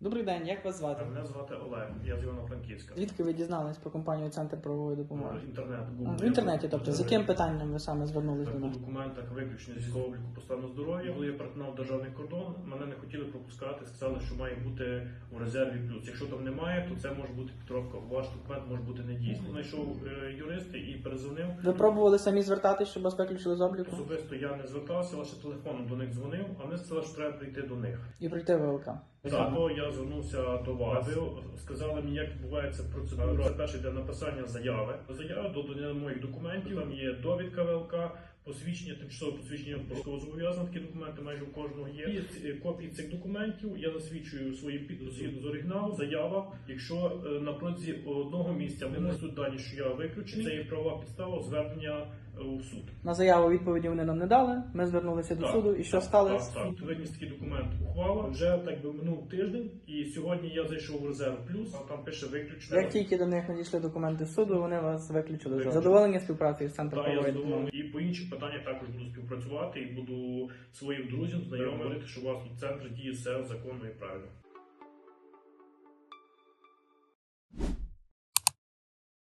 Добрий день, як вас звати? Мене звати Олег, я з Івано-Франківська. Звідки ви дізнались про компанію Центр правової допомоги? Інтернет В інтернеті, тобто, з яким питанням ви саме звернулись до нас? документах виключення зі обліку по стану здоров'я. Коли я перетинав державний кордон, мене не хотіли пропускати, сказали, що має бути у резерві плюс. Якщо там немає, то це може бути підробка. Ваш документ може бути недійсний. Знайшов е, юриста і перезвонив. Ви пробували самі звертатись, щоб вас виключили з обліку? Особисто я не звертався, лише телефоном до них дзвонив, а вони сказали, що треба прийти до них. І прийти в ВЛК. Так, то я звернувся до вас. Ви сказали мені, як відбувається процедура. Це перше йде написання заяви. Заява додання моїх документів. Там є довідка ВЛК, посвідчення, тимчасове посвідчення військовозобов'язаних. Такі документи майже у кожного є. І копії цих документів я засвідчую свої підписи з оригіналу. Заява. Якщо е, на протязі одного місця вони несуть дані, що я виключений, це є правова підстава звернення е, у суд. На заяву відповіді вони нам не дали. Ми звернулися до Так, суду. І що так, сталося? Так, так. Виніс такий документ ухвала. Вже так би минув тиждень, і сьогодні я зайшов в резерв плюс, а там пише виключно. Як тільки до них надійшли документи суду, вони вас виключили. з Виключили. Задоволені співпрацею з центром Та, я задоволений. І по інших питаннях також буду співпрацювати і буду своїм друзям знайомити, що у вас тут центр діє все законно і правильно.